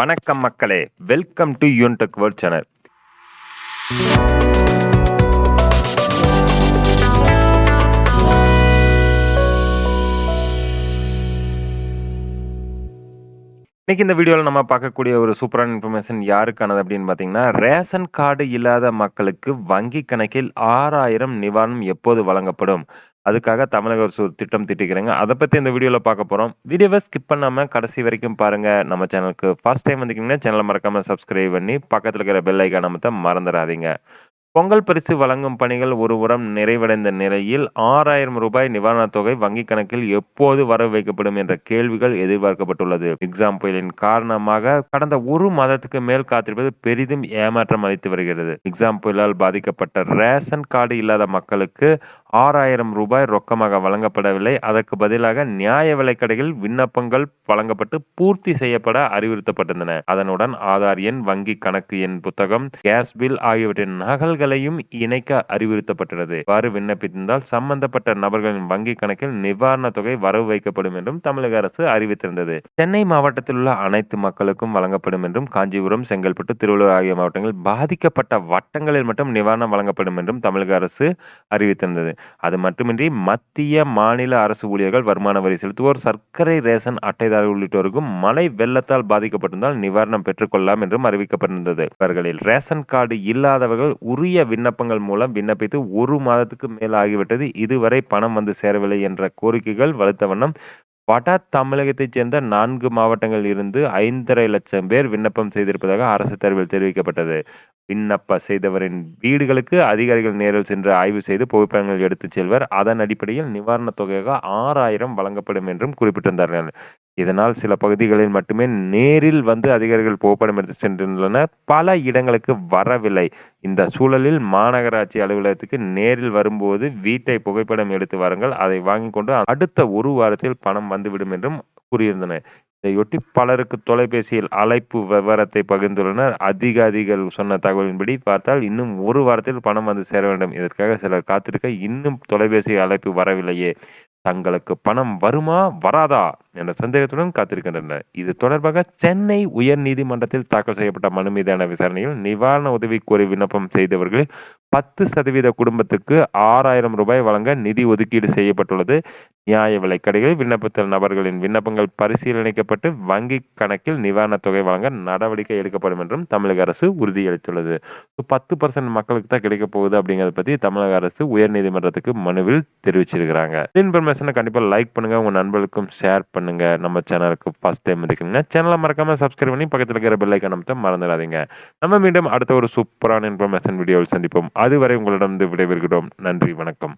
வணக்கம் மக்களே. Welcome to யூன்டெக் world channel இன்னைக்கு இந்த வீடியோவில் நம்ம பார்க்கக்கூடிய ஒரு சூப்பரான இன்ஃபர்மேஷன் யாருக்கானது அப்படின்னு பார்த்தீங்கன்னா ரேஷன் கார்டு இல்லாத மக்களுக்கு வங்கி கணக்கில் ஆறாயிரம் நிவாரணம் எப்போது வழங்கப்படும்? அதுக்காக தமிழக அரசு ஒரு திட்டம் திட்டிக்கிறாங்க அதை பற்றி இந்த வீடியோவில் பார்க்க போகிறோம் வீடியோவை ஸ்கிப் பண்ணாமல் கடைசி வரைக்கும் பாருங்கள் நம்ம சேனலுக்கு ஃபர்ஸ்ட் டைம் வந்துக்கிங்கன்னா சேனலை மறக்காமல் சப்ஸ்கிரைப் பண்ணி பக்கத்தில் இருக்கிற பெல் ஐக்கான நமத்த மறந்துடாதீங்க. பொங்கல் பரிசு வழங்கும் பணிகள் ஒரு உரம் நிறைவடைந்த நிலையில் ஆறாயிரம் ரூபாய் நிவாரணத் தொகை வங்கி கணக்கில் எப்போது வர வைக்கப்படும் என்ற கேள்விகள் எதிர்பார்க்கப்பட்டுள்ளது. எக்ஸாம் புயலின் காரணமாக கடந்த ஒரு மாதத்துக்கு மேல் காத்திருப்பது பெரிதும் ஏமாற்றம் அளித்து வருகிறது. எக்ஸாம் புயலால் பாதிக்கப்பட்ட ரேஷன் கார்டு இல்லாத மக்களுக்கு ஆறாயிரம் ரூபாய் ரொக்கமாக வழங்கப்படவில்லை. அதற்கு பதிலாக நியாய விலைக்கடையில் விண்ணப்பங்கள் வழங்கப்பட்டு பூர்த்தி செய்யப்பட அறிவுறுத்தப்பட்டிருந்தன. அதனுடன் ஆதார் எண் வங்கி கணக்கு எண் புத்தகம் கேஸ் பில் ஆகியவற்றின் நகல்களையும் இணைக்க அறிவுறுத்தப்பட்டுள்ளது. இவ்வாறு விண்ணப்பித்திருந்தால் சம்பந்தப்பட்ட நபர்களின் வங்கி கணக்கில் நிவாரண தொகை வரவு வைக்கப்படும் என்றும் தமிழக அரசு அறிவித்திருந்தது. சென்னை மாவட்டத்தில் உள்ள அனைத்து மக்களுக்கும் வழங்கப்படும் என்றும் காஞ்சிபுரம் செங்கல்பட்டு திருவள்ளூர் ஆகிய மாவட்டங்களில் பாதிக்கப்பட்ட வட்டங்களில் மட்டும் நிவாரணம் வழங்கப்படும் என்றும் தமிழக அரசு அறிவித்திருந்தது. அது மட்டுமின்றி மத்திய மாநில அரசு ஊழியர்கள் வருமான வரி செலுத்துவோர் சர்க்கரை ரேஷன் அட்டைதாரர் உள்ளிட்டோருக்கும் மழை வெள்ளத்தால் பாதிக்கப்பட்டிருந்தால் நிவாரணம் பெற்றுக்கொள்ளலாம் என்றும் அறிவிக்கப்பட்டிருந்தது. இவர்களில் ரேஷன் கார்டு இல்லாதவர்கள் உரிய விண்ணப்பங்கள் மூலம் விண்ணப்பித்து ஒரு மாதத்துக்கு மேல் ஆகிவிட்டது. இதுவரை பணம் வந்து சேரவில்லை என்ற கோரிக்கைகள் வலுத்த வண்ணம் வட தமிழகத்தைச் சேர்ந்த நான்கு மாவட்டங்களில் இருந்து ஐந்தரை லட்சம் பேர் விண்ணப்பம் செய்திருப்பதாக அரசு தரவில் தெரிவிக்கப்பட்டது. விண்ணப்ப செய்தவரின் வீடுகளுக்கு அதிகாரிகள் நேரில் சென்று ஆய்வு செய்து புகைப்படங்கள் எடுத்துச் செல்வர். அதன் அடிப்படையில் நிவாரணத் தொகையாக ஆறாயிரம் வழங்கப்படும் என்றும் குறிப்பிட்டிருந்தார்கள். இதனால் சில பகுதிகளில் மட்டுமே நேரில் வந்து அதிகாரிகள் புகைப்படம் எடுத்து சென்றுள்ளனர் பல இடங்களுக்கு வரவில்லை. இந்த சூழலில் மாநகராட்சி அலுவலகத்துக்கு நேரில் வரும்போது வீட்டை புகைப்படம் எடுத்து வாருங்கள். அதை வாங்கி கொண்டு அடுத்த ஒரு வாரத்தில் பணம் வந்துவிடும் என்றும் கூறியிருந்தனர். இதையொட்டி பலருக்கு தொலைபேசியில் அழைப்பு விவரத்தை பகிர்ந்துள்ளனர். அதிகாரிகள் சொன்ன தகவலின்படி பார்த்தால் இன்னும் ஒரு வாரத்தில் பணம் வந்து சேர வேண்டும். இதற்காக சிலர் காத்திருக்க இன்னும் தொலைபேசி அழைப்பு வரவில்லையே. தங்களுக்கு பணம் வருமா வராதா? என்ற சந்தேகத்துடன் காத்திருக்கின்றனர் இது தொடர்பாக சென்னை உயர் நீதிமன்றத்தில் தாக்கல் செய்யப்பட்ட மனு மீதான விசாரணையில் நிவாரண உதவி கோரி விண்ணப்பம் செய்தவர்களில் பத்து சதவீத குடும்பத்துக்கு ஆறாயிரம் ரூபாய் வழங்க நிதி ஒதுக்கீடு செய்யப்பட்டுள்ளது. நியாய விலைக்கடைகளில் விண்ணப்பத்தில் நபர்களின் விண்ணப்பங்கள் பரிசீலனைக்கப்பட்டு வங்கி கணக்கில் நிவாரணத் தொகை வழங்க நடவடிக்கை எடுக்கப்படும் என்றும் தமிழக அரசு உறுதியளித்துள்ளது. பத்து பர்சன்ட் மக்களுக்கு தான் கிடைக்க போகுது அப்படிங்கிறத பத்தி தமிழக அரசு உயர்நீதிமன்றத்துக்கு மனுவில் தெரிவிச்சிருக்கிறாங்க. இன்ஃபர்மேஷனை கண்டிப்பா லைக் பண்ணுங்க. உங்க நண்பர்களுக்கும் ஷேர் பண்ணுங்க. நம்ம சேனலுக்கு ஃபர்ஸ்ட் டைம் இருக்கீங்கன்னா சேனலை மறக்காம சப்ஸ்கிரைப் பண்ணி பக்கத்தில் இருக்கிற பெல் ஐக்கான அமைத்த மறந்துடாதீங்க. நம்ம மீண்டும் அடுத்த ஒரு சூப்பரான இன்ஃபர்மேஷன் வீடியோவில் சந்திப்போம். அதுவரை உங்களிடம் விடைபெறுகிறோம். நன்றி வணக்கம்.